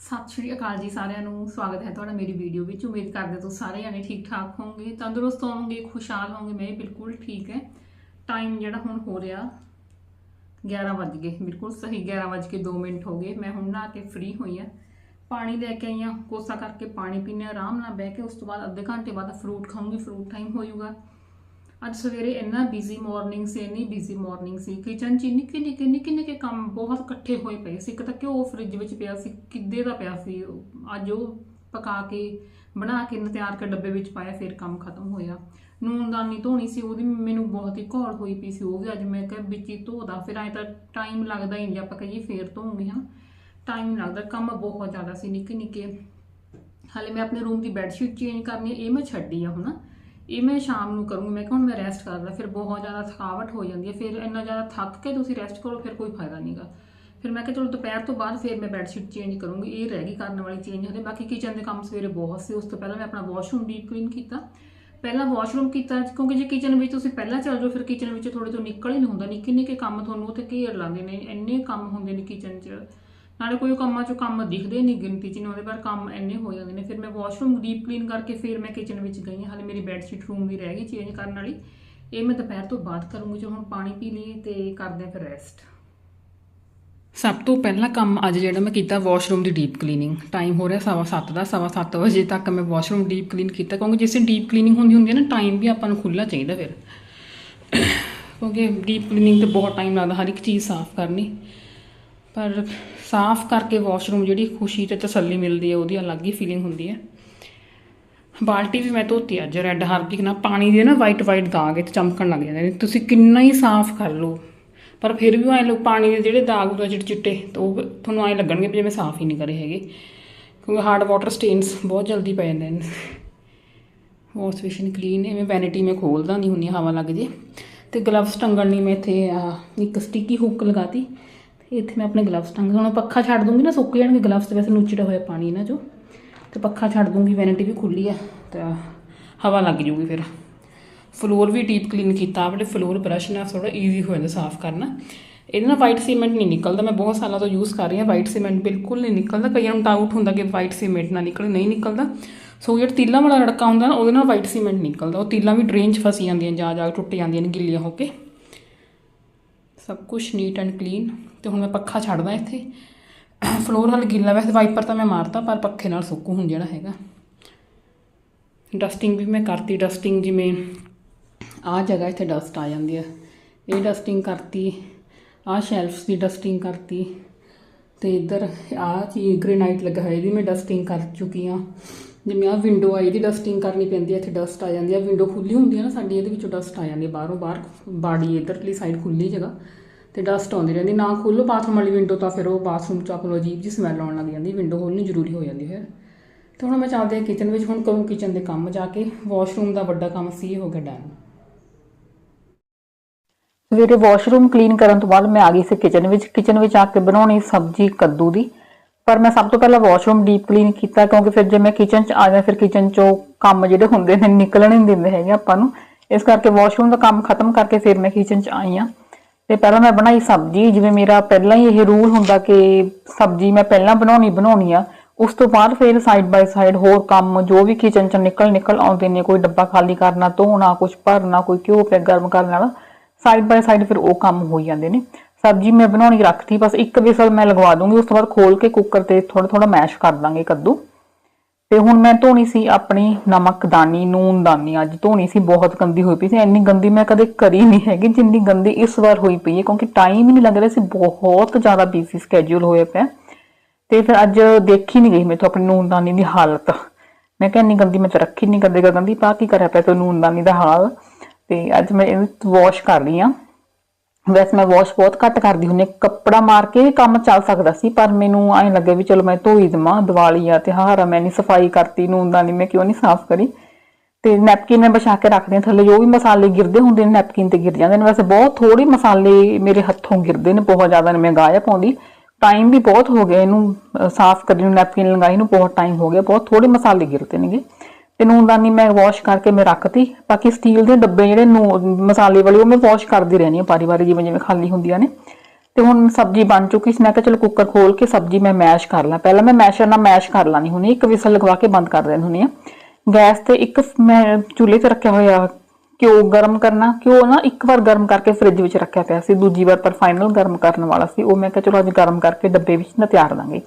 ਸਤਿ ਸ਼੍ਰੀ ਅਕਾਲ ਜੀ ਸਾਰਿਆਂ ਨੂੰ ਸਵਾਗਤ ਹੈ ਤੁਹਾਡਾ ਮੇਰੀ ਵੀਡੀਓ ਵਿੱਚ। ਉਮੀਦ ਕਰਦੇ ਤੁਸੀਂ ਸਾਰੇ ਜਾਣੇ ਠੀਕ ਠਾਕ ਹੋਵੋਗੇ, ਤੰਦਰੁਸਤ ਹੋਵੋਗੇ, ਖੁਸ਼ਹਾਲ ਹੋਵੋਗੇ। ਮੈਂ ਬਿਲਕੁਲ ਠੀਕ ਹੈ। ਟਾਈਮ ਜਿਹੜਾ ਹੁਣ ਹੋ ਰਿਹਾ 11 ਵੱਜ ਗਏ। ਬਿਲਕੁਲ ਸਹੀ 11 ਵੱਜ ਕੇ 2 ਮਿੰਟ ਹੋ ਗਏ। ਮੈਂ ਹੁਣ ਨਾ ਕੇ ਫ੍ਰੀ ਹੋਈ ਆ ਪਾਣੀ ਲੈ ਕੇ ਆਈ ਆ ਕੋਸਾ ਕਰਕੇ ਪਾਣੀ ਪੀਣੇ ਆਰਾਮ ਨਾਲ ਬਹਿ ਕੇ। ਉਸ ਤੋਂ ਬਾਅਦ ਅੱਧੇ ਘੰਟੇ ਬਾਅਦ ਫਰੂਟ ਖਾਊਂਗੀ। ਫਰੂਟ ਟਾਈਮ ਹੋ ਅੱਜ ਸਵੇਰੇ ਇੰਨਾ ਬਿਜ਼ੀ ਮਾਰਨਿੰਗ ਸੀ, ਇੰਨੀ ਬਿਜ਼ੀ ਮਾਰਨਿੰਗ ਸੀ ਕਿਚਨ 'ਚ ਨਿੱਕੇ ਨਿੱਕੇ ਨਿੱਕੇ ਨਿੱਕੇ ਕੰਮ ਬਹੁਤ ਇਕੱਠੇ ਹੋਏ ਪਏ ਸੀ। ਇੱਕ ਤਾਂ ਘਿਓ ਫ੍ਰਿਜ ਵਿੱਚ ਪਿਆ ਸੀ, ਕਿੱਦੇ ਦਾ ਪਿਆ ਸੀ, ਅੱਜ ਉਹ ਪਕਾ ਕੇ, ਬਣਾ ਕੇ ਨਾ ਤਿਆਰ ਕੇ ਡੱਬੇ ਵਿੱਚ ਪਾਇਆ, ਫਿਰ ਕੰਮ ਖਤਮ ਹੋਇਆ। ਨੂਨਦਾਨੀ ਧੋਣੀ ਸੀ, ਉਹਦੀ ਮੈਨੂੰ ਬਹੁਤ ਹੀ ਘੋਲ ਹੋਈ ਪਈ ਸੀ, ਉਹ ਵੀ ਅੱਜ ਮੈਂ ਕਿਹਾ ਵਿੱਚ ਹੀ ਧੋਦਾ, ਫਿਰ ਐ ਤਾਂ ਟਾਈਮ ਲੱਗਦਾ ਹੀ ਨਹੀਂ, ਆਪਾਂ ਕਹੀਏ ਫੇਰ ਧੋਉਂਗੇ ਹਾਂ। ਟਾਈਮ ਲੱਗਦਾ, ਕੰਮ ਬਹੁਤ ਜ਼ਿਆਦਾ ਸੀ ਨਿੱਕੇ ਨਿੱਕੇ ਹਾਲੇ ਮੈਂ ਆਪਣੇ ਰੂਮ ਦੀ ਬੈੱਡ ਸ਼ੀਟ ਚੇਂਜ ਕਰਨੀ ਇਹ ਮੈਂ ਛੱਡੀ ਆ ਹੁਣ। ਇਹ ਮੈਂ ਸ਼ਾਮ ਨੂੰ ਕਰੂੰਗੀ, ਮੈਂ ਕਿਹਾ ਹੁਣ ਮੈਂ ਰੈਸਟ ਕਰਦਾ ਫਿਰ ਬਹੁਤ ਜ਼ਿਆਦਾ ਥਕਾਵਟ ਹੋ ਜਾਂਦੀ ਹੈ, ਫਿਰ ਇੰਨਾ ਜ਼ਿਆਦਾ ਥੱਕ ਕੇ ਤੁਸੀਂ ਰੈਸਟ ਕਰੋ, ਫਿਰ ਕੋਈ ਫਾਇਦਾ ਨਹੀਂਗਾ ਫਿਰ ਮੈਂ ਕਿਹਾ ਚਲੋ ਦੁਪਹਿਰ ਤੋਂ ਬਾਅਦ ਫਿਰ ਮੈਂ ਬੈੱਡ ਸ਼ੀਟ ਚੇਂਜ ਕਰੂੰਗੀ, ਇਹ ਰਹਿ ਗਈ ਕਰਨ ਵਾਲੀ ਚੇਂਜ ਹਲੇ ਬਾਕੀ ਕਿਚਨ ਦੇ ਕੰਮ ਸਵੇਰੇ ਬਹੁਤ ਸੀ, ਉਸ ਤੋਂ ਪਹਿਲਾਂ ਮੈਂ ਆਪਣਾ ਵਾਸ਼ਰੂਮ ਡੀਪ ਕਲੀਨ ਕੀਤਾ। ਪਹਿਲਾਂ ਵਾਸ਼ਰੂਮ ਕੀਤਾ, ਕਿਉਂਕਿ ਜੇ ਕਿਚਨ ਵਿੱਚ ਤੁਸੀਂ ਪਹਿਲਾਂ ਚੱਲ ਜਾਓ, ਫਿਰ ਕਿਚਨ ਵਿੱਚ ਥੋੜੇ ਤੋਂ ਨਿਕਲ ਹੀ ਨਹੀਂ ਹੁੰਦਾ ਨਿੱਕੇ ਨਿੱਕੇ ਕੰਮ ਤੁਹਾਨੂੰ ਉੱਥੇ ਘੇਰ ਲਾਉਂਦੇ ਨੇ, ਇੰਨੇ ਕੰਮ ਹੁੰਦੇ ਨੇ ਕਿਚਨ 'ਚ। ਨਾਲੇ ਕੋਈ ਕੰਮਾਂ 'ਚੋਂ ਕੰਮ ਦਿਖਦੇ ਨਹੀਂ ਗਿਣਤੀ 'ਚ ਨਹੀਂ ਉਹਦੇ ਪਰ ਕੰਮ ਇੰਨੇ ਹੋ ਜਾਂਦੇ ਨੇ। ਫਿਰ ਮੈਂ ਵਾਸ਼ਰੂਮ ਡੀਪ ਕਲੀਨ ਕਰਕੇ ਫਿਰ ਮੈਂ ਕਿਚਨ ਵਿੱਚ ਗਈ ਹਾਂ। ਹਾਲੇ ਮੇਰੀ ਬੈੱਡ ਸ਼ੀਟ ਰੂਮ ਦੀ ਰਹਿ ਗਈ ਚੇਂਜ ਕਰਨ ਵਾਲੀ। ਇਹ ਮੈਂ ਦੁਪਹਿਰ ਤੋਂ ਬਾਅਦ ਕਰੂੰਗੀ, ਜੋ ਹੁਣ ਪਾਣੀ ਪੀ ਲਈਏ ਤੇ ਕਰਦੇ ਹਾਂ ਫਿਰ ਰੈਸਟ ਸਭ ਤੋਂ ਪਹਿਲਾ ਕੰਮ ਅੱਜ ਜਿਹੜਾ ਮੈਂ ਕੀਤਾ ਵਾਸ਼ਰੂਮ ਦੀ ਡੀਪ ਕਲੀਨਿੰਗ ਟਾਈਮ ਹੋ ਰਿਹਾ ਸਵਾ ਸੱਤ ਦਾ, ਸਵਾ ਸੱਤ ਵਜੇ ਤੱਕ ਮੈਂ ਵਾਸ਼ਰੂਮ ਡੀਪ ਕਲੀਨ ਕੀਤਾ। ਕਿਉਂਕਿ ਜਿਸ ਦਿਨ ਡੀਪ ਕਲੀਨਿੰਗ ਹੁੰਦੀ ਹੁੰਦੀ ਹੈ ਨਾ ਟਾਈਮ ਵੀ ਆਪਾਂ ਨੂੰ ਖੁੱਲਾ ਚਾਹੀਦਾ ਫਿਰ। ਕਿਉਂਕਿ ਡੀਪ ਕਲੀਨਿੰਗ ਤੇ ਬਹੁਤ ਟਾਈਮ ਲੱਗਦਾ ਹਰ ਇੱਕ ਚੀਜ਼ ਸਾਫ਼ ਕਰਨੀ। ਪਰ ਸਾਫ਼ ਕਰਕੇ ਵਾਸ਼ਰੂਮ ਜਿਹੜੀ ਖੁਸ਼ੀ ਤੇ ਤਸੱਲੀ ਮਿਲਦੀ ਹੈ, ਉਹਦੀ ਅਲੱਗ ਹੀ ਫੀਲਿੰਗ ਹੁੰਦੀ ਹੈ। ਬਾਲਟੀ ਵੀ ਮੈਂ ਧੋਤੀ ਅੱਜ ਰੈੱਡ ਹਾਰਪਿਕ ਨਾਲ। ਪਾਣੀ ਦੇ ਨਾ ਵਾਈਟ ਵਾਈਟ ਦਾਗ ਇੱਥੇ ਚਮਕਣ ਲੱਗ ਜਾਂਦੇ ਨੇ। ਤੁਸੀਂ ਕਿੰਨਾ ਹੀ ਸਾਫ਼ ਕਰ ਲਓ, ਪਰ ਫਿਰ ਵੀ ਐ ਲੋਕ ਪਾਣੀ ਦੇ ਜਿਹੜੇ ਦਾਗ ਹੁੰਦੇ ਚਿੱਟੇ ਚਿੱਟੇ, ਤਾਂ ਉਹ ਤੁਹਾਨੂੰ ਐ ਲੱਗਣਗੇ ਵੀ ਜਿਵੇਂ ਸਾਫ਼ ਹੀ ਨਹੀਂ ਕਰੇ ਹੈਗੇ। ਕਿਉਂਕਿ ਹਾਰਡ ਵਾਟਰ ਸਟੇਨਸ ਬਹੁਤ ਜਲਦੀ ਪੈ ਜਾਂਦੇ ਨੇ। ਵਾਸ਼ ਬੇਸਿਨ ਕਲੀਨ ਐਵੇਂ ਵੈਨਿਟੀ ਮੈਂ ਖੋਲਦਾ ਨਹੀਂ ਹੁੰਦੀ ਹਵਾ ਲੱਗ ਜੇ। ਤੇ ਗਲਵਸ ਟੰਗਣ ਲਈ ਮੈਂ ਇੱਥੇ, ਆਹ, ਇੱਕ ਸਟਿੱਕੀ ਹੁੱਕ ਲਗਾਤੀ। ਤੇ ਇੱਥੇ ਮੈਂ ਆਪਣੇ ਗਲਵਸ ਟੰਗ, ਹੁਣ ਪੱਖਾ ਛੱਡ ਦੂੰਗੀ ਨਾ, ਸੁੱਕ ਜਾਣਗੇ ਗਲਵਸ ਤੇ, ਵੈਸੇ ਨੂਚੜਾ ਹੋਇਆ ਪਾਣੀ ਨਾ ਜੋ ਤੇ ਪੱਖਾ ਛੱਡ ਦੂੰਗੀ ਵੈਨਿਟੀ ਵੀ ਖੁੱਲੀ ਆ, ਤਾਂ ਹਵਾ ਲੱਗ ਜੂਗੀ ਫਿਰ। ਫਲੋਰ ਵੀ ਡੀਪ ਕਲੀਨ ਕੀਤਾ, ਆਪਣੇ ਫਲੋਰ ਬ੍ਰਸ਼ ਨਾਲ ਥੋੜਾ ਈਜ਼ੀ ਹੋ ਜਾਂਦਾ ਸਾਫ਼ ਕਰਨਾ। ਇਹਦੇ ਨਾਲ ਵਾਈਟ ਸੀਮੈਂਟ ਨਹੀਂ ਨਿਕਲਦਾ, ਮੈਂ ਬਹੁਤ ਸਾਲਾਂ ਤੋਂ ਯੂਜ਼ ਕਰ ਰਹੀ ਹਾਂ ਵਾਈਟ ਸੀਮੈਂਟ ਬਿਲਕੁਲ ਨਹੀਂ ਨਿਕਲਦਾ। ਕਈਆਂ ਨੂੰ ਡਾਊਟ ਹੁੰਦਾ ਕਿ ਵਾਈਟ ਸੀਮੈਂਟ ਨਾ ਨਿਕਲੇ, ਨਹੀਂ ਨਿਕਲਦਾ। ਸੋ ਜਿਹੜਾ ਤੀਲਾ ਵਾਲਾ ਰੜਕਾ ਹੁੰਦਾ ਨਾ, ਉਹਦੇ ਨਾਲ ਵਾਈਟ ਸੀਮੈਂਟ ਨਿਕਲਦਾ। ਉਹ ਤੀਲਾਂ ਵੀ ਡਰੇਨ 'ਚ ਫਸੀ ਜਾਂਦੀਆਂ ਜਾਂ ਜਾ ਕੇ ਟੁੱਟ ਜਾਂਦੀਆਂ ਨੇ ਗਿੱਲੀਆਂ ਹੋ ਕੇ। ਸਭ ਕੁਝ ਨੀਟ ਐਂਡ ਕਲੀਨ ਤੇ ਹੁਣ ਮੈਂ ਪੱਖਾ ਛੱਡਦਾ ਇੱਥੇ। ਫਲੋਰ ਹਲ ਗਿੱਲਾ ਵੈਸੇ ਵਾਈਪਰ ਤਾਂ ਮੈਂ ਮਾਰਤਾ, ਪਰ ਪੱਖੇ ਨਾਲ ਸੁੱਕੂ ਹੁਣ ਜਿਹੜਾ ਹੈਗਾ। ਡਸਟਿੰਗ ਵੀ ਮੈਂ ਕਰਤੀ ਡਸਟਿੰਗ ਜਿਵੇਂ ਆਹ ਜਗ੍ਹਾ ਇੱਥੇ ਡਸਟ ਆ ਜਾਂਦੀ ਹੈ ਇਹ ਡਸਟਿੰਗ ਕਰਤੀ, ਆਹ ਸ਼ੈਲਫਸ ਦੀ ਡਸਟਿੰਗ ਕਰਤੀ। ਤੇ ਇੱਧਰ ਆਹ ਚੀਜ਼ ਗ੍ਰੇਨਾਈਟ ਲੱਗਾ ਹੋਇਆ, ਇਹਦੀ ਮੈਂ ਡਸਟਿੰਗ ਕਰ ਚੁੱਕੀ ਆ। ਜਿਵੇਂ ਆਹ ਵਿੰਡੋ ਆ, ਇਹਦੀ ਡਸਟਿੰਗ ਕਰਨੀ ਪੈਂਦੀ ਹੈ ਇੱਥੇ ਡਸਟ ਆ ਜਾਂਦੀ ਆ। ਵਿੰਡੋ ਖੁੱਲੀ ਹੁੰਦੀ ਆ ਨਾ ਸਾਡੀ, ਇਹਦੇ ਵਿੱਚੋਂ ਡਸਟ ਆ ਜਾਂਦੀ ਹੈ ਬਾਹਰੋਂ, ਬਾਹਰ ਬਾੜੀ ਇੱਧਰਲੀ ਸਾਈਡ ਖੁੱਲੀ ਜਗ੍ਹਾ। ਤੇ ਡਸਟ ਆਉਂਦੀ ਰਹਿੰਦੀ, ਨਾ ਖੋਲੋ ਬਾਥਰੂਮ ਵਾਲੀ ਵਿੰਡੋ ਤਾਂ ਫਿਰ ਉਹ ਬਾਥਰੂਮ ਚ ਆਪਾਂ ਨੂੰ ਅਜੀਬ ਜਿਹੀ ਸਮੈਲ ਆਉਣ ਲੱਗ ਜਾਂਦੀ ਵਿੰਡੋ ਖੋਲਣੀ ਜ਼ਰੂਰੀ ਹੋ ਜਾਂਦੀ ਹੈ। ਤੇ ਹੁਣ ਮੈਂ ਚੱਲਦੀ ਹਾਂ ਕਿਚਨ ਵਿੱਚ, ਹੁਣ ਕਰੂੰ ਕਿਚਨ ਦੇ ਕੰਮ ਜਾ ਕੇ ਵਾਸ਼ਰੂਮ ਦਾ ਵੱਡਾ ਕੰਮ ਸੀ ਹੋ ਗਿਆ ਡਨ ਸਵੇਰੇ ਵਾਸ਼ਰੂਮ ਕਲੀਨ ਕਰਨ ਤੋਂ ਬਾਅਦ ਮੈਂ ਆ ਗਈ ਸੀ ਕਿਚਨ ਵਿੱਚ ਕਿਚਨ ਵਿੱਚ ਆ ਕੇ ਬਣਾਉਣੀ ਸਬਜ਼ੀ ਕੱਦੂ ਦੀ। ਪਰ ਮੈਂ ਸਭ ਤੋਂ ਪਹਿਲਾਂ ਵਾਸ਼ਰੂਮ ਡੀਪ ਕਲੀਨ ਕੀਤਾ, ਕਿਉਂਕਿ ਫਿਰ ਜੇ ਮੈਂ ਕਿਚਨ 'ਚ ਆ ਜਾ ਫਿਰ ਕਿਚਨ 'ਚੋਂ ਕੰਮ ਜਿਹੜੇ ਹੁੰਦੇ ਨੇ, ਨਿਕਲਣ ਨਹੀਂ ਦਿੰਦੇ ਹੈਗੇ ਆਪਾਂ ਨੂੰ। ਇਸ ਕਰਕੇ ਵਾਸ਼ਰੂਮ ਦਾ ਕੰਮ ਖਤਮ ਕਰਕੇ ਫਿਰ ਮੈਂ ਕਿਚਨ 'ਚ ਆਈ ਆ ਤੇ ਪਹਿਲਾਂ ਮੈਂ ਬਣਾਈ ਸਬਜ਼ੀ, ਜਿਵੇਂ ਮੇਰਾ ਪਹਿਲਾਂ ਹੀ ਇਹ ਰੂਲ ਹੁੰਦਾ ਕਿ ਸਬਜ਼ੀ ਮੈਂ ਪਹਿਲਾਂ ਬਣਾਉਣੀ ਬਣਾਉਣੀ ਆ। ਉਸ ਤੋਂ ਬਾਅਦ ਫਿਰ ਸਾਈਡ ਬਾਈ ਸਾਈਡ ਹੋਰ ਕੰਮ, ਜੋ ਵੀ ਕਿਚਨ 'ਚ ਨਿਕਲ ਨਿਕਲ ਆਉਂਦੇ ਨੇ, ਕੋਈ ਡੱਬਾ ਖਾਲੀ ਕਰਨਾ, ਧੋਣਾ ਕੁਝ ਭਰਨਾ, ਕੋਈ ਘਿਓ ਪਿਆ ਗਰਮ ਕਰਨ ਵਾਲਾ ਸਾਈਡ ਬਾਈ ਸਾਈਡ ਫਿਰ ਉਹ ਕੰਮ ਹੋਈ ਜਾਂਦੇ ਨੇ। ਸਬਜ਼ੀ ਮੈਂ ਬਣਾਉਣੀ ਰੱਖਤੀ, ਬਸ ਇੱਕ ਵਿਸਲ ਮੈਂ ਲਗਵਾ ਦੂੰਗੀ, ਉਸ ਤੋਂ ਬਾਅਦ ਖੋਲ ਕੇ ਕੁੱਕਰ ਤੇ ਥੋੜਾ ਥੋੜਾ ਮੈਸ਼ ਕਰ ਦਾਂਗੇ ਕੱਦੂ ਤੇ ਹੁਣ ਮੈਂ ਧੋਣੀ ਸੀ ਆਪਣੀ ਨਮਕਦਾਨੀ ਨੂਨਦਾਨੀ ਅੱਜ ਧੋਣੀ ਸੀ, ਬਹੁਤ ਗੰਦੀ ਹੋਈ ਪਈ ਸੀ, ਇੰਨੀ ਗੰਦੀ ਮੈਂ ਕਦੇ ਕਰੀ ਨਹੀਂ ਹੈਗੀ, ਜਿੰਨੀ ਗੰਦੀ ਇਸ ਵਾਰ ਹੋਈ ਪਈ ਹੈ, ਕਿਉਂਕਿ ਟਾਈਮ ਹੀ ਨਹੀਂ ਲੱਗ ਰਿਹਾ ਸੀ, ਬਹੁਤ ਜ਼ਿਆਦਾ ਬੀਸੀ ਸਕੇਡਿਊਲ ਹੋਇਆ ਪਿਆ। ਤੇ ਫਿਰ ਅੱਜ ਦੇਖੀ ਨਹੀਂ ਗਈ ਮੈਥੋਂ ਆਪਣੀ ਨੂਨਦਾਨੀ ਦੀ ਹਾਲਤ। ਮੈਂ ਕਿਹਾ ਇੰਨੀ ਗੰਦੀ ਮੈਂ ਤਾਂ ਰੱਖੀ ਨਹੀਂ ਕਦੇ ਗੰਦੀ ਪਾ ਕੀ ਕਰਿਆ ਪਿਆ ਤੋ ਨੂਨਦਾਨੀ ਦਾ ਹਾਲ? ਤੇ ਅੱਜ ਮੈਂ ਇਹਨੂੰ ਵਾਸ਼ ਕਰ ਰਹੀ ਆ ਵੈਸੇ ਮੈਂ ਵਾਸ਼ ਬਹੁਤ ਘੱਟ ਕਰਦੀ ਹੁੰਦੀ ਕੱਪੜਾ ਮਾਰ ਕੇ ਕੰਮ ਚੱਲ ਸਕਦਾ ਸੀ, ਪਰ ਮੈਨੂੰ ਐਂ ਲੱਗੇ ਵੀ ਚਲੋ ਮੈਂ ਧੋਈ ਦਵਾਂ ਦੀਵਾਲੀ ਆ ਤਿਉਹਾਰ ਆ, ਮੈਂ ਨਹੀਂ ਸਫ਼ਾਈ ਕਰਤੀ ਨੂਨਦਾਨੀ ਮੈਂ ਕਿਉਂ ਨਹੀਂ ਸਾਫ਼ ਕਰੀ? ਤੇ ਨੈਪਕਿਨ ਮੈਂ ਵਿਛਾ ਕੇ ਰੱਖਦੀ ਹਾਂ, ਥੱਲੇ ਜੋ ਵੀ ਮਸਾਲੇ ਗਿਰਦੇ ਹੁੰਦੇ ਨੇ, ਨੈਪਕਿਨ ਤੇ ਗਿਰ ਜਾਂਦੇ ਨੇ। ਵੈਸੇ ਬਹੁਤ ਥੋੜੀ ਮਸਾਲੇ ਮੇਰੇ ਹੱਥੋਂ ਗਿਰਦੇ ਨੇ, ਬਹੁਤ ਜ਼ਿਆਦਾ ਨੇ, ਮੈਂ ਗਾਇਆ ਪਾਉਂਦੀ ਟਾਈਮ ਵੀ ਬਹੁਤ ਹੋ ਗਿਆ ਇਹਨੂੰ ਸਾਫ਼ ਕਰਨ ਨੂੰ, ਨੈਪਕਿਨ ਲਗਾਈ ਨੂੰ ਬਹੁਤ ਟਾਈਮ ਹੋ ਗਿਆ, ਬਹੁਤ ਥੋੜੇ ਮਸਾਲੇ ਗਿਰਦੇ ਨੇਗੇ। ਤੇ ਨੂਨਦਾਨੀ ਮੈਂ ਵਾਸ਼ ਕਰਕੇ ਮੈਂ ਰੱਖਤੀ। ਬਾਕੀ ਸਟੀਲ ਦੇ ਡੱਬੇ ਜਿਹੜੇ ਨੂੰ, ਮਸਾਲੇ ਵਾਲੇ ਉਹ ਮੈਂ ਵਾਸ਼ ਕਰਦੀ ਰਹਿਣੀ ਆ ਪਾਰੀ ਵਾਰੀ ਜਿਵੇਂ ਜਿਵੇਂ ਖਾਲੀ ਹੁੰਦੀਆਂ ਨੇ। ਤੇ ਹੁਣ ਸਬਜ਼ੀ ਬਣ ਚੁੱਕੀ ਸੀ, ਮੈਂ ਕਿਹਾ ਚਲੋ ਕੁੱਕਰ ਖੋਲ ਕੇ ਸਬਜ਼ੀ ਮੈਂ ਮੈਸ਼ ਕਰ ਲਾਂ। ਪਹਿਲਾਂ ਮੈਂ ਮੈਸ਼ਰ ਨਾਲ ਮੈਸ਼ ਕਰ ਲਾਣੀ ਹੁੰਦੀ ਇੱਕ ਵਿਸਲ ਲਗਵਾ ਕੇ ਬੰਦ ਕਰ ਦੇਣੀ ਹੁੰਦੀ ਆ ਗੈਸ ਤੇ ਇੱਕ ਮੈਂ ਚੁੱਲ੍ਹੇ ਤੇ ਰੱਖਿਆ ਹੋਇਆ ਘਿਓ ਗਰਮ ਕਰਨਾ, ਘਿਓ ਨਾ ਇੱਕ ਵਾਰ ਗਰਮ ਕਰਕੇ ਫ੍ਰਿਜ ਵਿੱਚ ਰੱਖਿਆ ਪਿਆ ਸੀ, ਦੂਜੀ ਵਾਰ ਪਰ ਫਾਈਨਲ ਗਰਮ ਕਰਨ ਵਾਲਾ ਸੀ। ਉਹ ਮੈਂ ਕਿਹਾ ਚਲੋ ਅੱਜ ਗਰਮ ਕਰਕੇ ਡੱਬੇ ਵਿੱਚ ਨਾ ਤਿਆਰ ਦਾਂਗੇ।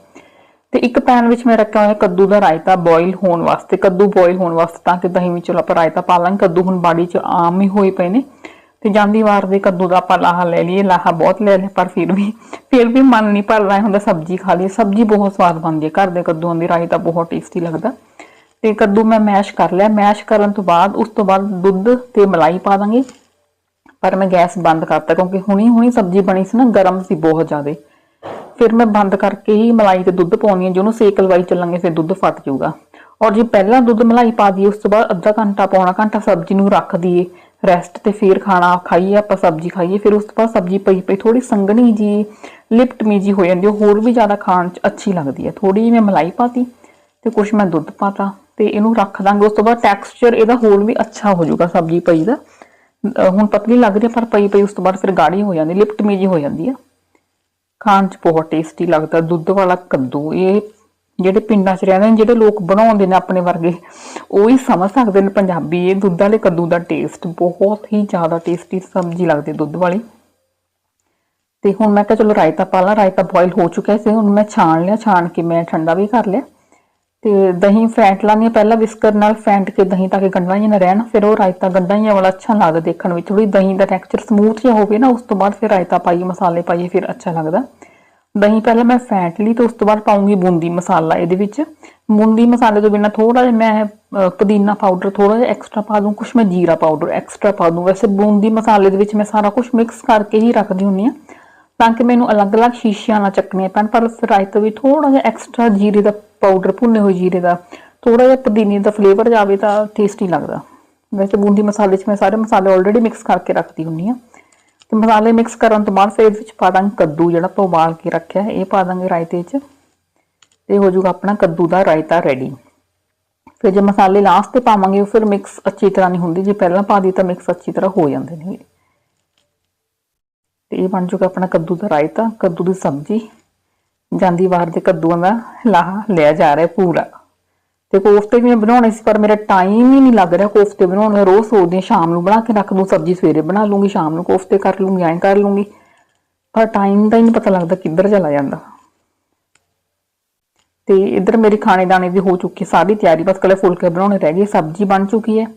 ਤੇ ਇੱਕ ਪੈਨ ਵਿੱਚ ਮੈਂ ਰੱਖਿਆ ਹੋਇਆ ਕੱਦੂ ਦਾ ਰਾਇਤਾ ਬੋਇਲ ਹੋਣ ਵਾਸਤੇ, ਕੱਦੂ ਬੋਇਲ ਹੋਣ ਵਾਸਤੇ ਤਾਂ ਕਿ ਦਹੀਂ ਵਿੱਚ ਆਪਾਂ ਰਾਇਤਾ ਪਾ ਲਾਂਗੇ, ਕੱਦੂ ਹੁਣ ਬਾੜੀ 'ਚ ਆਮ ਹੀ ਹੋਏ ਪਏ ਨੇ। ਤੇ ਜਾਂਦੀ ਵਾਰ ਦੇ ਕੱਦੂ ਦਾ ਆਪਾਂ ਲਾਹਾ ਲੈ ਲਈਏ, ਲਾਹਾ ਬਹੁਤ ਲੈ ਲਿਆ ਪਰ ਫਿਰ ਵੀ ਫਿਰ ਵੀ ਮਨ ਨਹੀਂ ਭਰ ਰਿਹਾ ਹੁੰਦਾ ਸਬਜ਼ੀ ਖਾ ਲਈ ਸਬਜ਼ੀ ਬਹੁਤ ਸਵਾਦ ਬਣਦੀ ਹੈ, ਘਰ ਦੇ ਕੱਦੂਆਂ ਦੀ ਰਾਇਤਾ ਬਹੁਤ ਟੇਸਟੀ ਲੱਗਦਾ। ਤੇ ਕੱਦੂ ਮੈਂ ਮੈਸ਼ ਕਰ ਲਿਆ। ਮੈਸ਼ ਕਰਨ ਤੋਂ ਬਾਅਦ, ਉਸ ਤੋਂ ਬਾਅਦ ਦੁੱਧ ਤੇ ਮਲਾਈ ਪਾ ਦਾਂਗੇ। ਪਰ ਮੈਂ ਗੈਸ ਬੰਦ ਕਰਤਾ, ਕਿਉਂਕਿ ਹੁਣੀ ਹੁਣੀ ਸਬਜ਼ੀ ਬਣੀ ਸੀ ਨਾ, ਗਰਮ ਸੀ ਬਹੁਤ ਜ਼ਿਆਦਾ। ਫਿਰ ਮੈਂ ਬੰਦ ਕਰਕੇ ਹੀ ਮਲਾਈ ਤੇ ਦੁੱਧ ਪਾਉਣੀ ਹੈ ਜਿਹਨੂੰ ਸੇਕ ਲਵਾਈ ਚੱਲਾਂਗੇ, ਫਿਰ ਦੁੱਧ ਫਟ ਜਾਊਗਾ। ਔਰ ਜੇ ਪਹਿਲਾਂ ਦੁੱਧ ਮਲਾਈ ਪਾ ਦਈਏ, ਉਸ ਤੋਂ ਬਾਅਦ ਅੱਧਾ ਘੰਟਾ, ਪੌਣਾ ਘੰਟਾ ਸਬਜ਼ੀ ਨੂੰ ਰੱਖ ਦਈਏ, ਰੈਸਟ ਤੇ ਫਿਰ ਖਾਣਾ ਖਾਈਏ, ਆਪਾਂ ਸਬਜ਼ੀ ਖਾਈਏ, ਫਿਰ ਉਸ ਤੋਂ ਬਾਅਦ ਸਬਜ਼ੀ ਪਈ ਪਈ ਥੋੜੀ ਸੰਘਣੀ ਜੀ ਲਿਪਟਮੀ ਜੀ ਹੋ ਜਾਂਦੀ ਹੈ ਹੋਰ ਵੀ ਜ਼ਿਆਦਾ ਖਾਣ ਚ ਅੱਛੀ ਲੱਗਦੀ ਹੈ। ਥੋੜੀ ਜਿਹੀ ਮੈਂ ਮਲਾਈ ਪਾਤੀ ਤੇ ਕੁਛ ਮੈਂ ਦੁੱਧ ਪਾਤਾ ਤੇ ਇਹਨੂੰ ਰੱਖ ਦਾਂਗੇ। ਉਸ ਤੋਂ ਬਾਅਦ ਟੈਕਸਚਰ ਇਹਦਾ ਹੋਰ ਵੀ ਅੱਛਾ ਹੋ ਜਾਊਗਾ ਸਬਜ਼ੀ ਪਈ ਦਾ। ਹੁਣ ਪਤਲੀ ਲੱਗ ਰਹੀ ਪਰ ਪਈ ਪਈ, ਉਸ ਤੋਂ ਬਾਅਦ ਫਿਰ ਗਾੜੀ ਹੋ ਜਾਂਦੀ ਲਿਪਟਮੀ ਜੀ ਹੋ ਜਾਂਦੀ ਹੈ। ਖਾਣ ਚ ਬਹੁਤ ਟੇਸਟੀ ਲੱਗਦਾ, ਦੁੱਧ ਵਾਲਾ ਕੱਦੂ, ਇਹ ਜਿਹੜੇ ਪਿੰਡਾਂ 'ਚ ਰਹਿੰਦੇ ਨੇ, ਜਿਹੜੇ ਲੋਕ ਬਣਾਉਂਦੇ ਨੇ ਆਪਣੇ ਵਰਗੇ, ਉਹ ਹੀ ਸਮਝ ਸਕਦੇ ਨੇ ਪੰਜਾਬੀ, ਇਹ ਦੁੱਧ ਵਾਲੇ ਕੱਦੂ ਦਾ ਟੇਸਟ ਬਹੁਤ ਹੀ ਜ਼ਿਆਦਾ ਟੇਸਟੀ ਸਬਜ਼ੀ ਲੱਗਦੀ ਦੁੱਧ ਵਾਲੀ। ਤੇ ਹੁਣ ਮੈਂ ਕਿਹਾ ਚਲੋ ਰਾਇਤਾ ਪਾ ਲਾਂ, ਰਾਇਤਾ ਬੋਇਲ ਹੋ ਚੁੱਕਿਆ ਸੀ, ਹੁਣ ਮੈਂ ਛਾਣ ਲਿਆ, ਛਾਣ ਕੇ ਮੈਂ ਠੰਡਾ ਵੀ ਕਰ ਲਿਆ। ਤੇ ਦਹੀਂ ਫੈਂਟ ਲਾਂਗੀ ਪਹਿਲਾਂ ਵਿਸਕਰ ਨਾਲ ਫੈਂਟ ਕੇ ਦਹੀਂ ਤਾਂ ਕਿ ਗੰਢਾਂ ਜਿਹਾ ਨਾ ਰਹਿਣ, ਫਿਰ ਉਹ ਰਾਇਤਾ ਗੰਢਾਂ ਜਿਹਾ ਵਾਲਾ ਅੱਛਾ ਲੱਗਦਾ ਦੇਖਣ ਵਿੱਚ। ਥੋੜੀ ਦਹੀਂ ਦਾ ਟੈਕਸਚਰ ਸਮੂਥ ਜਿਹਾ ਹੋਵੇ ਨਾ, ਉਸ ਤੋਂ ਬਾਅਦ ਫਿਰ ਰਾਇਤਾ ਪਾਈਏ, ਮਸਾਲੇ ਪਾਈਏ, ਫਿਰ ਅੱਛਾ ਲੱਗਦਾ। ਦਹੀਂ ਪਹਿਲਾਂ ਮੈਂ ਫੈਂਟ ਲਈ ਤੇ ਉਸ ਤੋਂ ਬਾਅਦ ਪਾਉਂਗੀ ਬੂੰਦੀ ਮਸਾਲਾ ਇਹਦੇ ਵਿੱਚ। ਬੂੰਦੀ ਮਸਾਲੇ ਤੋਂ ਬਿਨਾਂ ਥੋੜਾ ਜਿਹਾ ਮੈਂ ਪੁਦੀਨਾ ਪਾਊਡਰ ਥੋੜਾ ਜਿਹਾ ਐਕਸਟਰਾ ਪਾ ਦੂੰ, ਕੁਛ ਮੈਂ ਜੀਰਾ ਪਾਊਡਰ ਐਕਸਟਰਾ ਪਾ ਦੂੰ। ਵੈਸੇ ਬੂੰਦੀ ਮਸਾਲੇ ਦੇ ਵਿੱਚ ਮੈਂ ਸਾਰਾ ਕੁਝ ਮਿਕਸ ਕਰਕੇ ਹੀ ਰੱਖਦੀ ਹੁੰਨੀ ਆ ਤਾਂ ਕਿ ਮੈਨੂੰ ਅਲੱਗ-ਅਲੱਗ ਸ਼ੀਸ਼ੀਆਂ ਨਾ ਚੱਕਣੀਆਂ ਪੈਣ, ਪਰ ਫਿਰ ਰਾਇਤਾ ਵੀ ਥੋੜਾ ਜਿਹਾ ਐਕਸਟਰਾ ਜੀਰੇ ਦਾ ਪਾਊਡਰ ਭੁੰਨੇ ਹੋਏ ਜੀਰੇ ਦਾ ਥੋੜਾ ਜਿਹਾ ਪੁਦੀਨੇ ਦਾ ਫਲੇਵਰ ਜਾਵੇ ਤਾਂ ਟੇਸਟੀ ਲੱਗਦਾ। ਵੈਸੇ ਬੂੰਦੀ ਮਸਾਲੇ 'ਚ ਮੈਂ ਸਾਰੇ ਮਸਾਲੇ ਆਲਰੇਡੀ ਮਿਕਸ ਕਰਕੇ ਰੱਖਦੀ ਹੁੰਨੀ ਆ ਤੇ ਮਸਾਲੇ ਮਿਕਸ ਕਰਨ ਤੋਂ ਬਾਅਦ ਫਿਰ ਇਹਦੇ ਵਿੱਚ ਪਾ ਦਾਂਗੇ ਕੱਦੂ ਜਿਹੜਾ ਆਪਾਂ ਉਬਾਲ ਕੇ ਰੱਖਿਆ ਇਹ ਪਾ ਦਾਂਗੇ ਰਾਇਤੇ 'ਚ। ਤੇ ਹੋ ਜਾਊਗਾ ਆਪਣਾ ਕੱਦੂ ਦਾ ਰਾਇਤਾ ਰੈਡੀ ਫਿਰ ਜੇ ਮਸਾਲੇ ਲਾਸਟ ਤੇ ਪਾਵਾਂਗੇ, ਉਹ ਫਿਰ ਮਿਕਸ ਅੱਛੀ ਤਰ੍ਹਾਂ ਨਹੀਂ ਹੁੰਦੀ। ਜੇ ਪਹਿਲਾਂ ਪਾ ਦੀ ਤਾਂ ਮਿਕਸ ਅੱਛੀ ਤਰ੍ਹਾਂ ਹੋ ਜਾਂਦੇ ਨੇ। ਤੇ ਇਹ ਬਣ ਚੁੱਕਾ ਆਪਣਾ ਕੱਦੂ ਦਾ ਰਾਇਤਾ, ਕੱਦੂ ਦੀ ਸਬਜ਼ੀ। ਜਾਂਦੀ ਵਾਰ ਦੇ ਕੱਦੂਆਂ ਦਾ ਲਾਹਾ ਲਿਆ ਜਾ ਰਿਹਾ ਪੂਰਾ। ਤੇ ਕੋਫਤੇ ਵੀ ਮੈਂ ਬਣਾਉਣੇ ਸੀ, ਪਰ ਮੇਰਾ ਟਾਈਮ ਹੀ ਨਹੀਂ ਲੱਗ ਰਿਹਾ ਕੋਫਤੇ ਬਣਾਉਣ ਦਾ। ਰੋਜ਼ ਸੋਚਦੀ ਹਾਂ ਸ਼ਾਮ ਨੂੰ ਬਣਾ ਕੇ ਰੱਖ ਦੂੰ, ਸਬਜ਼ੀ ਸਵੇਰੇ ਬਣਾ ਲੂੰਗੀ, ਸ਼ਾਮ ਨੂੰ ਕੋਫਤੇ ਕਰ ਲੂੰਗੀ, ਐਂ ਕਰ ਲੂੰਗੀ। ਪਰ ਟਾਈਮ ਦਾ ਹੀ ਨਹੀਂ ਪਤਾ ਲੱਗਦਾ ਕਿੱਧਰ ਚਲਾ ਜਾਂਦਾ। ਤੇ ਇੱਧਰ ਮੇਰੀ ਖਾਣੇ ਦਾਣੇ ਦੀ ਹੋ ਚੁੱਕੀ, ਸਾਰੀ ਤਿਆਰੀ, ਬਸ ਕੱਲੇ ਫੁਲਕੇ ਬਣਾਉਣੇ ਰਹਿ ਗਏ, ਸਬਜ਼ੀ ਬਣ ਚੁੱਕੀ ਹੈ।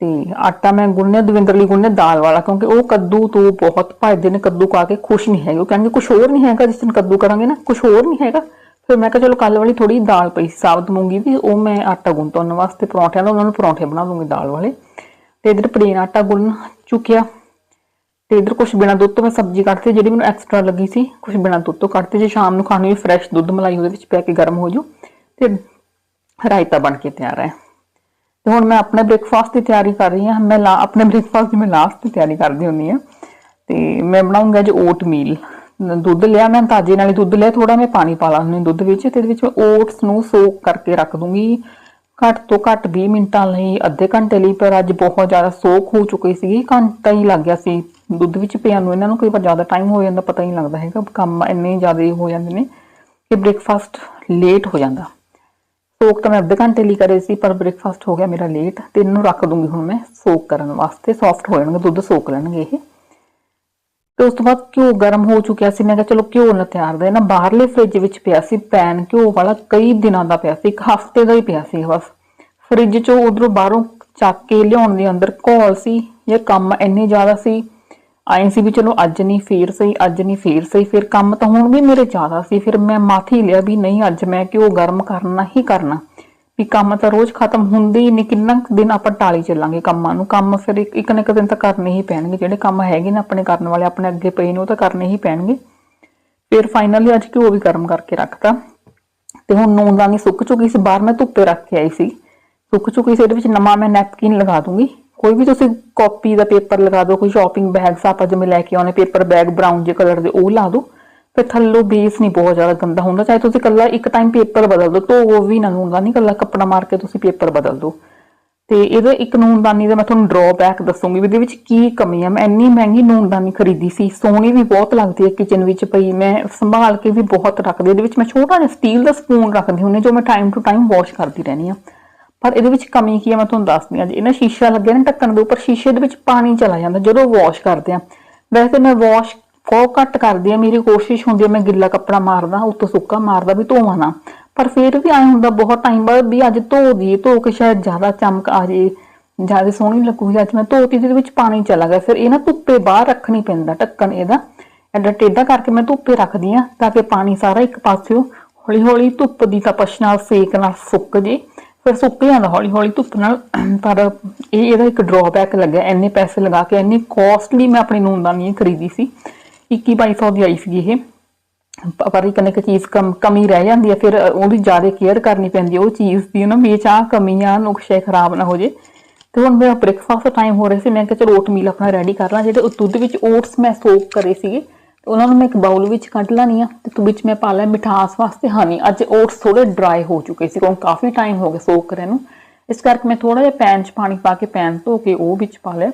ਤੇ ਆਟਾ ਮੈਂ ਗੁੰਨਿਆ, ਦਵਿੰਦਰ ਲਈ ਗੁੰਨਿਆ ਦਾਲ ਵਾਲਾ, ਕਿਉਂਕਿ ਉਹ ਕੱਦੂ, ਤੋਂ ਬਹੁਤ ਭਜਦੇ ਨੇ ਕੱਦੂ ਖਾ ਕੇ ਖੁਸ਼ ਨਹੀਂ ਹੈਗੇ। ਉਹ ਕਹਿੰਦੇ ਕੁਝ ਹੋਰ ਨਹੀਂ ਹੈਗਾ ਜਿਸ ਦਿਨ ਕੱਦੂ ਕਰਾਂਗੇ ਨਾ ਕੁਝ ਹੋਰ ਨਹੀਂ ਹੈਗਾ। ਫਿਰ ਮੈਂ ਕਿਹਾ, ਚਲੋ ਕੱਲ ਵਾਲੀ ਥੋੜੀ ਦਾਲ ਪਈ ਸੀ, ਸਾਬਤ ਮੂੰਗੀ ਵੀ ਉਹ ਮੈਂ ਆਟਾ ਗੁੰਨ ਤੋਂ ਉਹਨਾਂ ਵਾਸਤੇ ਪਰੌਂਠਿਆਂ ਦਾ ਉਹਨਾਂ ਨੂੰ ਪਰੌਂਠੇ ਬਣਾ ਦੂੰਗੀ ਦਾਲ ਵਾਲੇ। ਤੇ ਇਧਰ ਪਲੇਨ ਆਟਾ ਗੁੰਨ ਚੁੱਕਿਆ। ਤੇ ਇਧਰ ਕੁਝ ਬਿਨਾ ਦੁੱਧ ਤੋਂ ਮੈਂ ਸਬਜ਼ੀ ਕੱਟਤੀ ਜਿਹੜੀ ਮੈਨੂੰ ਐਕਸਟਰਾ ਲੱਗੀ ਸੀ ਕੁਝ ਬਿਨਾ ਦੁੱਧ ਤੋਂ ਕੱਟਤੀ ਜੇ ਸ਼ਾਮ ਨੂੰ ਖਾਣੀ ਹੋਈ ਫਰੈਸ਼ ਦੁੱਧ ਮਲਾਈ ਉਹਦੇ ਵਿੱਚ ਪੈ ਕੇ ਗਰਮ ਹੋ ਜੂ ਤੇ ਰਾਇਤਾ ਬਣ ਕੇ ਤਿਆਰ ਹੈ। ਤੇ ਹੁਣ ਮੈਂ ਆਪਣੇ ਬ੍ਰੇਕਫਾਸਟ ਦੀ ਤਿਆਰੀ ਕਰ ਰਹੀ ਹਾਂ। ਮੈਂ ਲਾ, ਆਪਣੇ ਬ੍ਰੇਕਫਾਸਟ ਦੀ ਮੈਂ ਲਾਸਟ ਦੀ ਤਿਆਰੀ ਕਰਦੀ ਹੁੰਨੀ ਆ ਤੇ ਮੈਂ ਬਣਾਉਂਗਾ ਅੱਜ ਓਟ ਮੀਲ ਦੁੱਧ ਲਿਆ, ਮੈਂ ਤਾਜੇ ਨਾਲ ਹੀ ਦੁੱਧ ਲਿਆ ਥੋੜਾ ਮੈਂ ਪਾਣੀ ਪਾ ਲਾਂਗੀ ਦੁੱਧ ਵਿੱਚ, ਤੇ ਇਹਦੇ ਵਿੱਚ ਮੈਂ ਓਟਸ ਨੂੰ ਸੋਕ ਕਰਕੇ ਰੱਖ ਦੂੰਗੀ। ਘੱਟ ਤੋਂ ਘੱਟ 20 ਮਿੰਟਾਂ ਲਈ, ਅੱਧੇ ਘੰਟੇ ਲਈ, ਪਰ ਅੱਜ ਬਹੁਤ ਜ਼ਿਆਦਾ ਸੋਕ ਹੋ ਚੁੱਕੀ ਸੀਗੀ। ਘੰਟਾ ਹੀ ਲੱਗ ਗਿਆ ਸੀ। ਦੁੱਧ ਵਿੱਚ ਪਿਆ ਨੂੰ ਇਹਨਾਂ ਨੂੰ ਕਈ ਵਾਰ ਜ਼ਿਆਦਾ ਟਾਈਮ ਹੋ ਜਾਂਦਾ, ਪਤਾ ਹੀ ਨਹੀਂ ਲੱਗਦਾ ਹੈਗਾ। ਕੰਮ ਇੰਨੇ ਜ਼ਿਆਦਾ ਹੋ ਜਾਂਦੇ ਨੇ ਕਿ ਬ੍ਰੇਕਫਾਸਟ ਲੇਟ ਹੋ ਜਾਂਦਾ। ਸੋਕ ਤਾਂ ਮੈਂ ਅੱਧੇ ਘੰਟੇ ਲਈ ਕਰੇ ਸੀ, ਪਰ ਬ੍ਰੇਕਫਾਸਟ ਹੋ ਗਿਆ ਮੇਰਾ ਲੇਟ ਤੇ ਇਹਨੂੰ ਰੱਖ ਦੂੰਗੀ ਹੁਣ ਮੈਂ ਸੋਕ ਕਰਨ ਵਾਸਤੇ ਸੌਫਟ ਹੋ ਜਾਣਗੇ, ਦੁੱਧ ਸੋਕ ਲੈਣਗੇ ਇਹ। ਤੇ ਉਸ ਤੋਂ ਬਾਅਦ ਘਿਓ ਗਰਮ ਹੋ ਚੁੱਕਿਆ ਸੀ, ਮੈਂ ਕਿਹਾ ਚਲੋ ਘਿਓ ਨਾ ਤਿਆਰ ਦੇ ਨਾ, ਬਾਹਰਲੇ ਫ੍ਰਿਜ ਵਿੱਚ ਪਿਆ ਸੀ ਪੈਨ ਘਿਓ ਵਾਲਾ, ਕਈ ਦਿਨਾਂ ਦਾ ਪਿਆ ਸੀ, ਇੱਕ ਹਫ਼ਤੇ ਦਾ ਹੀ ਪਿਆ ਸੀ ਬਸ। ਫ੍ਰਿਜ ਚੋਂ ਉਧਰੋਂ ਬਾਹਰੋਂ ਚੱਕ ਕੇ ਲਿਆਉਣ ਦੇ ਅੰਦਰ ਘੋਲ ਸੀ, ਇਹ ਕੰਮ ਇੰਨੇ ਜ਼ਿਆਦਾ ਸੀ ਆਏ ਸੀ ਵੀ ਚਲੋ ਅੱਜ ਨਹੀਂ ਫੇਰ ਸਹੀ, ਅੱਜ ਨਹੀਂ ਫੇਰ ਸਹੀ, ਫਿਰ ਕੰਮ ਤਾਂ ਹੁਣ ਵੀ ਮੇਰੇ ਜ਼ਿਆਦਾ ਸੀ, ਫਿਰ ਮੈਂ ਮਾਥੀ ਲਿਆ ਵੀ ਨਹੀਂ, ਅੱਜ ਮੈਂ ਘਿਓ ਗਰਮ ਕਰਨਾ ਹੀ ਕਰਨਾ। ਵੀ ਕੰਮ ਤਾਂ ਰੋਜ਼ ਖਤਮ ਹੁੰਦੇ ਹੀ ਨਹੀਂ, ਕਿੰਨਾ ਦਿਨ ਆਪਾਂ ਟਾਲੀ ਚੱਲਾਂਗੇ ਕੰਮਾਂ ਨੂੰ। ਕੰਮ ਫਿਰ ਇੱਕ ਇੱਕ ਨਾ ਇੱਕ ਦਿਨ ਤਾਂ ਕਰਨੇ ਹੀ ਪੈਣਗੇ, ਜਿਹੜੇ ਕੰਮ ਹੈਗੇ ਨੇ ਆਪਣੇ ਕਰਨ ਵਾਲੇ, ਆਪਣੇ ਅੱਗੇ ਪਏ ਨੇ, ਉਹ ਤਾਂ ਕਰਨੇ ਹੀ ਪੈਣਗੇ। ਫਿਰ ਫਾਈਨਲੀ ਅੱਜ ਘਿਓ ਵੀ ਗਰਮ ਕਰਕੇ ਰੱਖਤਾ। ਤੇ ਹੁਣ ਨੂਨਦਾਨੀ ਸੁੱਕ ਚੁੱਕੀ ਸੀ, ਬਾਹਰ ਮੈਂ ਧੁੱਪੇ ਰੱਖ ਕੇ ਆਈ ਸੀ। ਸੁੱਕ ਚੁੱਕੀ ਸੀ, ਇਹਦੇ ਵਿੱਚ ਨਵਾਂ ਮੈਂ ਨੈਪਕਿਨ ਲਗਾ ਦੂੰਗੀ। ਕੋਈ ਵੀ ਤੁਸੀਂ ਕਾਪੀ ਦਾ ਪੇਪਰ ਲਗਾ ਦਿਓ, ਕੋਈ ਸ਼ਾਪਿੰਗ ਬੈਗਸ ਆਪਾਂ ਜਿਵੇਂ ਲੈ ਕੇ ਆਉਣੇ ਪੇਪਰ ਬੈਗ ਬਰਾਊਨ ਜੇ ਕਲਰ ਦੇ, ਉਹ ਲਾ ਦਿਓ। ਫਿਰ ਥੱਲੋਂ ਬੇਸ ਨਹੀਂ ਬਹੁਤ ਜ਼ਿਆਦਾ ਗੰਦਾ ਹੁੰਦਾ, ਚਾਹੇ ਤੁਸੀਂ ਕੱਲਾ ਇੱਕ ਟਾਈਮ ਪੇਪਰ ਬਦਲ ਦਿਓ, ਧੋ ਵੀ ਨਾ ਹੁੰਦਾ ਨਹੀਂ ਕੱਲਾ ਕੱਪੜਾ ਮਾਰ ਕੇ ਤੁਸੀਂ ਪੇਪਰ ਬਦਲ ਦਿਓ। ਤੇ ਇਹਦਾ ਇੱਕ ਨੂਨਦਾਨੀ ਦਾ ਮੈਂ ਤੁਹਾਨੂੰ ਡਰਾਬੈਕ ਦੱਸੂਗੀ ਵੀ ਇਹਦੇ ਵਿੱਚ ਕੀ ਕਮੀ ਆ। ਮੈਂ ਇੰਨੀ ਮਹਿੰਗੀ ਨੂਨਦਾਨੀ ਖਰੀਦੀ ਸੀ, ਸੋਹਣੀ ਵੀ ਬਹੁਤ ਲੱਗਦੀ ਹੈ ਕਿਚਨ ਵਿੱਚ ਪਈ, ਮੈਂ ਸੰਭਾਲ ਕੇ ਵੀ ਬਹੁਤ ਰੱਖਦੀ ਇਹਦੇ ਵਿੱਚ ਮੈਂ ਛੋਟਾ ਜਿਹਾ ਸਟੀਲ ਦਾ ਸਪੂਨ ਰੱਖਦੀ ਹੁੰਦੀ ਜੋ ਮੈਂ ਟਾਈਮ ਟੂ ਟਾਈਮ ਵਾਸ਼ ਕਰਦੀ ਰਹਿੰਦੀ ਆ। ਪਰ ਇਹਦੇ ਵਿੱਚ ਕਮੀ ਕੀ ਹੈ ਮੈਂ ਤੁਹਾਨੂੰ ਦੱਸਦੀ ਹਾਂ ਜੀ। ਇਹਨਾਂ ਸ਼ੀਸ਼ਾ ਲੱਗਿਆ ਨਾ ਢੱਕਣ ਦੇ ਉੱਪਰ, ਸ਼ੀਸ਼ੇ ਦੇ ਵਿੱਚ ਪਾਣੀ ਚਲਾ ਜਾਂਦਾ ਜਦੋਂ ਵਾਸ਼ ਕਰਦੇ ਆ ਵੈਸੇ ਮੈਂ ਵਾਸ਼ ਬਹੁਤ ਘੱਟ ਕਰਦੀ ਆ ਮੇਰੀ ਕੋਸ਼ਿਸ਼ ਹੁੰਦੀ ਆ ਮੈਂ ਗਿੱਲਾ ਕੱਪੜਾ ਮਾਰਦਾ, ਉੱਤੋਂ ਸੁੱਕਾ ਮਾਰਦਾ ਵੀ ਧੋਵਾਂ ਨਾ। ਪਰ ਫਿਰ ਵੀ ਐ ਹੁੰਦਾ ਬਹੁਤ ਟਾਈਮ ਬਾਅਦ ਵੀ ਅੱਜ ਧੋ ਦੀ ਧੋ ਕੇ ਸ਼ਾਇਦ ਜ਼ਿਆਦਾ ਚਮਕ ਆ ਜੇ, ਜ਼ਿਆਦਾ ਸੋਹਣੀ ਲੱਗੂਗੀ ਅੱਜ ਮੈਂ ਧੋਤੀ ਜਿਹਦੇ ਵਿੱਚ ਪਾਣੀ ਚਲਾ ਗਿਆ। ਫਿਰ ਇਹ ਨਾ ਧੁੱਪੇ ਬਾਹਰ ਰੱਖਣੀ ਪੈਂਦਾ, ਢੱਕਣ ਇਹਦਾ। ਐਡਾ ਟੇਢਾ ਕਰਕੇ ਮੈਂ ਧੁੱਪੇ ਰੱਖਦੀ ਆ ਤਾਂ ਕਿ ਪਾਣੀ ਸਾਰਾ ਇੱਕ ਪਾਸਿਓ ਹੌਲੀ ਹੌਲੀ ਧੁੱਪ ਦੀ ਤਪਸ਼ ਨਾਲ ਸੇਕ ਨਾਲ ਸੁੱਕ ਜੇ। ਫਿਰ ਸੁੱਕ ਜਾਂਦਾ ਹੌਲੀ ਹੌਲੀ ਧੁੱਪ ਨਾਲ। ਪਰ ਇਹ ਇਹਦਾ ਇੱਕ ਡਰਾਬੈਕ ਲੱਗਿਆ, ਇੰਨੇ ਪੈਸੇ ਲਗਾ ਕੇ, ਇੰਨੀ ਕੋਸਟਲੀ ਮੈਂ ਆਪਣੀ ਨੂਨਦਾਨੀ ਖਰੀਦੀ ਸੀ। 21 ਦੀ ਆਈ ਸੀ ਇਹ। ਪਰ ਇੱਕ ਨਾ ਇੱਕ ਚੀਜ਼ ਕਮ, ਕਮੀ ਰਹਿ ਜਾਂਦੀ ਹੈ, ਫਿਰ ਉਹਦੀ ਜ਼ਿਆਦਾ ਕੇਅਰ ਕਰਨੀ ਪੈਂਦੀ ਹੈ। ਉਹ ਚੀਜ਼ ਦੀ ਨਾ ਵੀ ਇਹ ਆਹ ਕਮੀ ਆ, ਨੁਕਸ਼ੇ ਖਰਾਬ ਨਾ ਹੋ ਜੇ। ਤੇ ਹੁਣ ਮੇਰਾ ਬ੍ਰੇਕਫਾਸਟ ਟਾਈਮ ਹੋ ਰਿਹਾ ਸੀ, ਮੈਂ ਕਿਹਾ ਚਲੋ ਓਟ ਮੀਲ ਆਪਣਾ ਰੈਡੀ ਕਰ ਲਾਂ ਜਿਹੜੇ ਦੁੱਧ ਵਿੱਚ ਓਟਸ ਮੈਂ ਸੋਕ ਕਰੇ ਸੀਗੇ। ਉਹਨਾਂ ਨੂੰ ਮੈਂ ਇੱਕ ਬਾਉਲ ਵਿੱਚ ਕੱਢ ਲਾਨੀ ਆ ਤੇ ਤੂੰ ਵਿੱਚ ਮੈਂ ਪਾ ਲਿਆ ਮਿਠਾਸ ਵਾਸਤੇ ਹਨੀ ਅੱਜ ਓਟਸ ਥੋੜੇ ਡਰਾਈ ਹੋ ਚੁੱਕੇ ਸੀ ਕਿਉਂਕਿ ਕਾਫੀ ਟਾਈਮ ਹੋ ਗਿਆ ਸੋਕ ਕਰੇ ਨੂੰ। ਇਸ ਕਰਕੇ ਮੈਂ ਥੋੜਾ ਜਿਹਾ ਪੈਨ 'ਚ ਪਾਣੀ ਪਾ ਕੇ ਪੈਨ ਧੋ ਕੇ ਉਹ ਵਿੱਚ ਪਾ ਲਿਆ।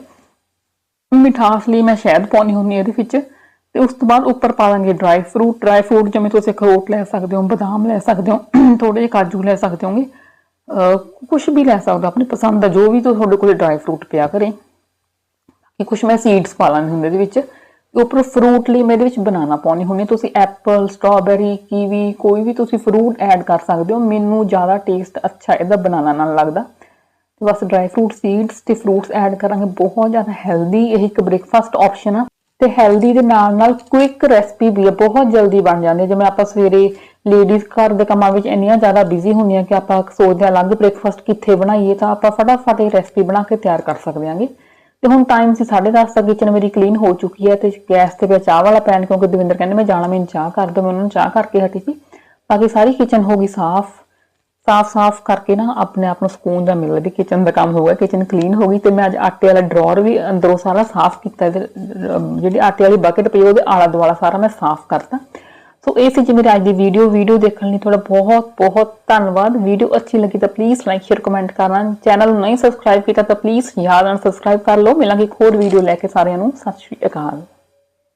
ਮਿਠਾਸ ਲਈ ਮੈਂ ਸ਼ਹਿਦ ਪਾਉਣੀ ਹੁੰਦੀ ਇਹਦੇ ਵਿੱਚ ਤੇ ਉਸ ਤੋਂ ਬਾਅਦ ਉੱਪਰ ਪਾ ਦਾਂਗੇ ਡਰਾਈ ਫਰੂਟ ਡਰਾਈ ਫਰੂਟ ਜਿਵੇਂ ਤੁਸੀਂ ਅਖਰੋਟ ਲੈ ਸਕਦੇ ਹੋ, ਬਦਾਮ ਲੈ ਸਕਦੇ ਹੋ ਥੋੜੇ ਜਿਹੇ ਕਾਜੂ ਲੈ ਸਕਦੇ ਹੋਗੇ। ਕੁਝ ਵੀ ਲੈ ਸਕਦੇ ਹੋ ਆਪਣੀ ਪਸੰਦ ਦਾ ਜੋ ਵੀ ਤੁਹਾਡੇ ਕੋਲ ਡਰਾਈ ਫਰੂਟ ਪਿਆ ਕਰੇ। ਕਿ ਕੁਝ ਮੈਂ ਸੀਡਸ ਪਾ ਲਾਂਗੀ ਹੁੰਦੇ ਇਹਦੇ ਵਿੱਚ। ਉੱਪਰ ਫਰੂਟ ਲਈ ਮੈਂ ਇਹਦੇ ਵਿੱਚ ਬਨਾਨਾ ਪਾਉਣੀ ਹੁੰਦੀ ਤੁਸੀਂ ਐਪਲ ਸਟ੍ਰਾਬੇਰੀ ਕੀਵੀ ਕੋਈ ਵੀ ਤੁਸੀਂ ਫਰੂਟ ਐਡ ਕਰ ਸਕਦੇ ਹੋ। ਮੈਨੂੰ ਜ਼ਿਆਦਾ ਟੇਸਟ ਅੱਛਾ ਇਹਦਾ ਬਨਾਨਾ ਨਾਲ ਲੱਗਦਾ। ਤੇ ਬਸ ਡਰਾਈ ਫਰੂਟ ਸੀਡਸ ਤੇ ਫਰੂਟਸ ਐਡ ਕਰਾਂਗੇ। ਬਹੁਤ ਜ਼ਿਆਦਾ ਹੈਲਦੀ ਇਹ ਇੱਕ ਬ੍ਰੇਕਫਾਸਟ ਆਪਸ਼ਨ ਆ। ਤੇ ਹੈਲਦੀ ਦੇ ਨਾਲ ਨਾਲ ਕੁਇਕ ਰੈਸਪੀ ਵੀ ਹੈ ਬਹੁਤ ਜਲਦੀ ਬਣ ਜਾਂਦੀ ਹੈ ਜਿਵੇਂ ਆਪਾਂ ਸਵੇਰੇ ਲੇਡੀਜ਼ ਘਰ ਦੇ ਕੰਮਾਂ ਵਿੱਚ ਇੰਨੀਆਂ ਜ਼ਿਆਦਾ ਬਿਜ਼ੀ ਹੁੰਦੀਆਂ ਕਿ ਆਪਾਂ ਸੋਚਦੇ ਹਾਂ ਅਲੱਗ ਬ੍ਰੇਕਫਾਸਟ ਕਿੱਥੇ ਬਣਾਈਏ, ਤਾਂ ਆਪਾਂ ਫਟਾਫਟ ਇਹ ਰੈਸਪੀ ਬਣਾ ਕੇ ਤਿਆਰ ਕਰ ਸਕਦੇ ਹਾਂਗੇ ਤੇ ਹੁਣ ਟਾਈਮ ਸੀ 10:30 ਤੱਕ ਕਿਚਨ ਮੇਰੀ ਕਲੀਨ ਹੋ ਚੁੱਕੀ ਹੈ ਤੇ ਗੈਸ ਤੇ ਪਿਆ ਚਾਹ ਵਾਲਾ ਪੈਨ ਕਿਉਂਕਿ ਦਵਿੰਦਰ ਕਹਿੰਦੇ ਮੈਂ ਜਾਣਾ, ਮੈਨੂੰ ਚਾਹ ਕਰ ਦਿਓ, ਮੈਂ ਉਹਨਾਂ ਨੂੰ ਚਾਹ ਕਰਕੇ ਹਟੀ ਸੀ। ਬਾਕੀ ਸਾਰੀ ਕਿਚਨ ਹੋ ਗਈ ਸਾਫ਼ ਸਾਫ਼-ਸਾਫ਼ ਕਰਕੇ ਨਾ ਆਪਣੇ ਆਪ ਨੂੰ ਸਕੂਨ ਦਾ ਮਿਲਦਾ ਵੀ ਕਿਚਨ ਦਾ ਕੰਮ ਹੋ ਗਿਆ ਕਿਚਨ ਕਲੀਨ ਹੋ ਗਈ ਤੇ ਮੈਂ ਅੱਜ ਆਟੇ ਵਾਲਾ ਡਰਾਅਰ ਵੀ ਅੰਦਰੋਂ ਸਾਰਾ ਸਾਫ਼ ਕੀਤਾ ਜਿਹੜੀ ਆਟੇ ਵਾਲੀ ਬਕਟ ਪਈ ਉਹਦੇ ਆਲਾ ਦੁਆਲਾ ਸਾਰਾ ਮੈਂ ਸਾਫ਼ ਕਰਤਾ। ਸੋ ਇਹ ਸੀ ਜੀ ਮੇਰੀ ਅੱਜ ਦੀ ਵੀਡੀਓ ਵੀਡੀਓ ਦੇਖਣ ਲਈ ਤੁਹਾਡਾ ਬਹੁਤ ਬਹੁਤ ਧੰਨਵਾਦ। ਵੀਡੀਓ ਅੱਛੀ ਲੱਗੀ ਤਾਂ ਪਲੀਜ਼ ਲਾਈਕ ਸ਼ੇਅਰ ਕਮੈਂਟ ਕਰਨਾ। ਚੈਨਲ ਨੂੰ ਨਹੀਂ ਸਬਸਕ੍ਰਾਈਬ ਕੀਤਾ ਤਾਂ ਪਲੀਜ਼ ਯਾਦ ਨਾਲ ਸਬਸਕ੍ਰਾਈਬ ਕਰ ਲਓ। ਮਿਲਾਂਗੇ ਇੱਕ ਹੋਰ ਵੀਡੀਓ ਲੈ ਕੇ ਸਾਰਿਆਂ ਨੂੰ। ਸਤਿ ਸ਼੍ਰੀ ਅਕਾਲ।